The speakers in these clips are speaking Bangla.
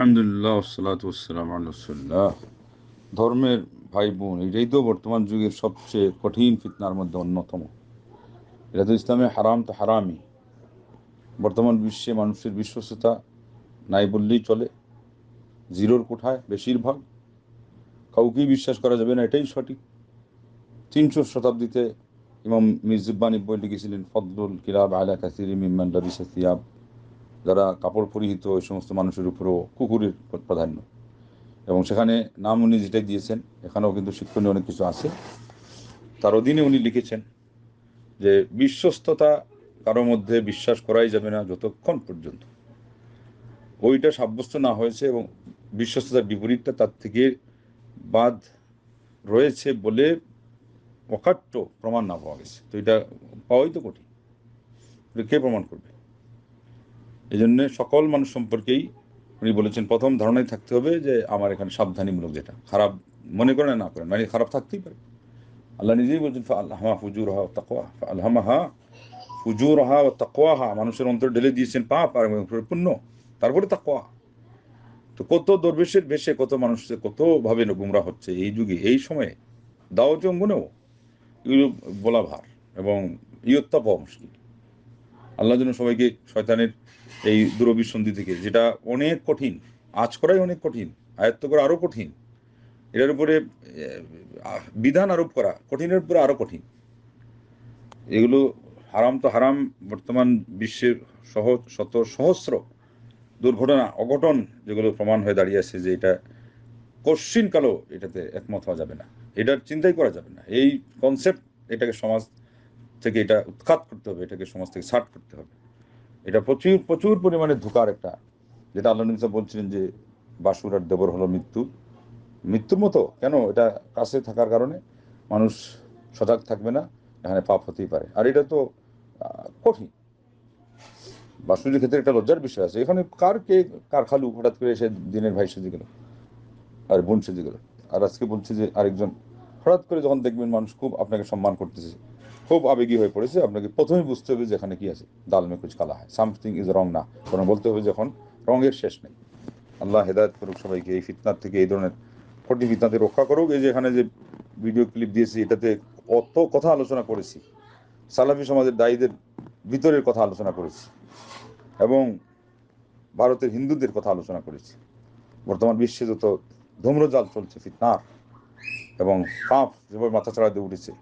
আলহামদুলিল্লাহ ওসালাত ওসালাম ধর্মের ভাই বোন এটাই তো বর্তমান যুগের সবচেয়ে কঠিন ফিতনার মধ্যে অন্যতম। এটা তো ইসলামে হারাম তো হারামই। বর্তমান বিশ্বে মানুষের বিশ্বস্ততা নাই বললেই চলে। জিরোর কোঠায় বেশিরভাগ। কাউকেই বিশ্বাস করা যাবে না, এটাই সঠিক। তিনশো শতাব্দীতে ইমাম মির্জুব্বান ইব্বই লিখেছিলেন, ফদলুল কিরাব আলা কাসির মিম্মান সিয়াব। যারা কাপড় পরিহিত ওই সমস্ত মানুষের উপরও কুকুরের প্রাধান্য। এবং সেখানে নাম উনি যেটাই দিয়েছেন, এখানেও কিন্তু শিক্ষণীয় অনেক কিছু আছে। তার অধীনে উনি লিখেছেন যে, বিশ্বস্ততা কারোর মধ্যে বিশ্বাস করাই যাবে না যতক্ষণ পর্যন্ত। ওইটা সাব্যস্ত না হয়েছে এবং বিশ্বস্ততার বিপরীতটা তার থেকে বাদ রয়েছে বলে অকাট্য প্রমাণ না পাওয়া গেছে। তো এটা পাওয়াই তো কঠিন। কে প্রমাণ করবে? এই সকল মানুষ সম্পর্কেই উনি বলেছেন, প্রথম ধারণাই থাকতে হবে যে আমার এখানে সাবধানীমূলক যেটা। খারাপ মনে করেন না করেন মানে খারাপ থাকতেই পারে। আল্লাহ নিজেই বলছেন আল্লাহমা ফুজুর হা তাকোয়া হা ফুজুর হা ও তাকোয়া হা মানুষের অন্তর ঢেলে দিয়েছেন পাপ আর পুণ্য, তারপরে তাকোয়া তো কত দরবেশের বেশে কত মানুষের কতভাবে গুমরা হচ্ছে এই যুগে, এই সময়ে দাও জম্বনেও এগুলো বলা ভার এবং ইয়ত্তা পাওয়া মুশকিল। আল্লাহ যেন সবাইকে শয়তানের এই দূরবিসন্ধি থেকে, যেটা অনেক কঠিন আজ করাই অনেক কঠিন, আয়ত্ত করা আরও কঠিন। এটার উপরে বিধান আরোপ করা কঠিনের উপরে আরও কঠিন। এগুলো হারাম তো হারাম, বর্তমান বিশ্বের সহ, শত সহস্র দুর্ঘটনা, অঘটন যেগুলো প্রমাণ হয়ে দাঁড়িয়েছে যে এটা কশ্চিন কালো এটাতে একমত হওয়া যাবে না। এটার চিন্তাই করা যাবে না। এই কনসেপ্ট এটাকে সমাজ থেকে এটা উৎখাত করতে হবে, এটাকে সমাজ থেকে ছাট করতে হবে। এটা প্রচুর প্রচুর পরিমাণে ধোকার একটা, যেটা আল্লাহ নবী বলছিলেন যে বাসুর আর দেবর হলো মৃত্যু। মৃত্যুর মতো, কেন? এটা কাছে থাকার কারণে মানুষ সজাগ থাকবে না এখানে পাপ হতেই পারে। আর এটা তো কঠিন। বাসুরের ক্ষেত্রে একটা লজ্জার বিষয় আছে। এখানে কার কে, কার খালু হঠাৎ করে এসে দিনের ভাই সেজে গেল, আর বোন সেজে গেল? আর আজকে বলছে যে আরেকজন, হঠাৎ করে যখন দেখবেন মানুষ খুব আপনাকে সম্মান করতেছে খুব আবেগী হয়ে পড়েছে। আপনাকে প্রথমে বুঝতে হবে যে এখানে কি আছে। ডাল মে কুচ কালা হয় সামথিং ইজ রং না। কারণ বলতে হবে যখন রঙের শেষ নেই। আল্লাহ হেদায়ত করুক সবাইকে। এই ফিতনার থেকে এই ধরনের কঠিন ফিতনাতে রক্ষা করুক। এই যে এখানে যে ভিডিও ক্লিপ দিয়েছি, এটাতে অত কথা আলোচনা করেছি। সালাফি সমাজের দায়ীদের ভিতরের কথা আলোচনা করেছি। এবং ভারতের হিন্দুদের কথা আলোচনা করেছি। বর্তমান বিশ্বে যত ধূম্রজাল চলছে ফিতনার এবং পাপ যেভাবে মাথা চড়া দিয়ে উঠেছে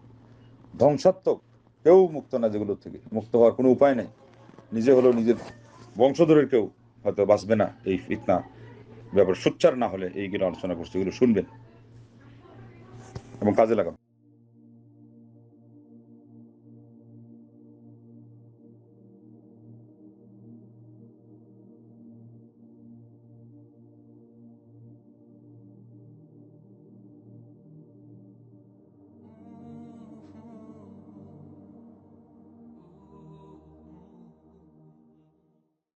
ধ্বংসাত্মক। কেউ মুক্ত না যেগুলো থেকে। মুক্ত হওয়ার কোনো উপায় নেই। নিজে হলেও নিজের বংশধরের কেউ হয়তো বাঁচবে না এই ফিতনা ব্যাপার। সোচ্চার না হলে এইগুলো আলোচনা করছে এগুলো শুনবেন। এবং কাজে লাগান